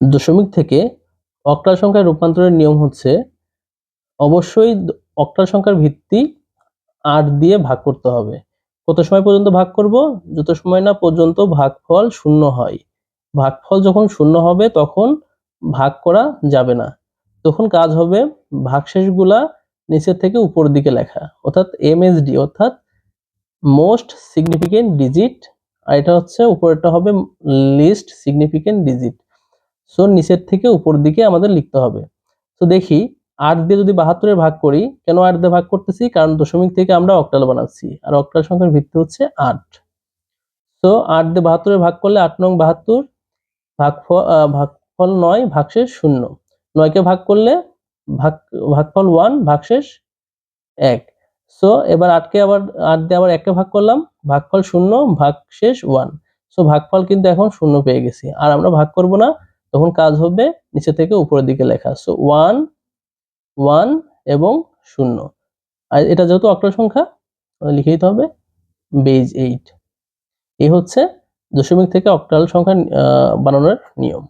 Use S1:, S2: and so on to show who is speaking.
S1: দশমিক থেকে অক্টাল সংখ্যায় রূপান্তরের নিয়ম হচ্ছে অবশ্যই অক্টাল সংখ্যার ভিত্তি আট দিয়ে ভাগ করতে হবে। কত সময় পর্যন্ত ভাগ করব? যত সময় না পর্যন্ত ভাগফল শূন্য হয়। ভাগফল যখন শূন্য হবে, তখন ভাগ করা যাবে না। তখন কাজ হবে ভাগশেষগুলা নিচের থেকে উপরের দিকে লেখা। অর্থাৎ এমএসডি অর্থাৎ মোস্ট সিগনিফিকেন্ট ডিজিট আর এটা হচ্ছে উপরেরটা হবে লিস্ট সিগনিফিকেন্ট ডিজিট সো নিচের থেকে উপরের দিকে আমাদের লিখতে হবে। তো দেখি, আট দিয়ে যদি বাহাত্তরের ভাগ করি, কেন আট দিয়ে ভাগ করতেছি? কারণ দশমিক থেকে আমরা অক্টাল বানাচ্ছি। আর অক্টাল সংখ্যার ভিত্তি হচ্ছে আট। তো আট দিয়ে বাহাত্তরের ভাগ করলে আট নং বাহাত্তর, ভাগফল ভাগফল নয়, ভাগশেষ শূন্য। নয়কে ভাগ করলে ভাগ, ভাগফল ওয়ান ভাগশেষ এক। সো এবার আটকে আবার, আট দিয়ে আবার একে ভাগ করলাম, ভাগফল শূন্য, ভাগশেষ ওয়ান সো ভাগফল কিন্তু এখন শূন্য পেয়ে গেছি। আর আমরা ভাগ করব না তখন কাজ হবে নিচে থেকে উপরের দিকে লেখা। সো ওয়ান ওয়ান এবং শূন্য। আর এটা যেহেতু অক্টর সংখ্যা লিখে দিতে হবে বেজ এইট এই হচ্ছে দশমিক থেকে অক্টাল সংখ্যা বানানোর নিয়ম।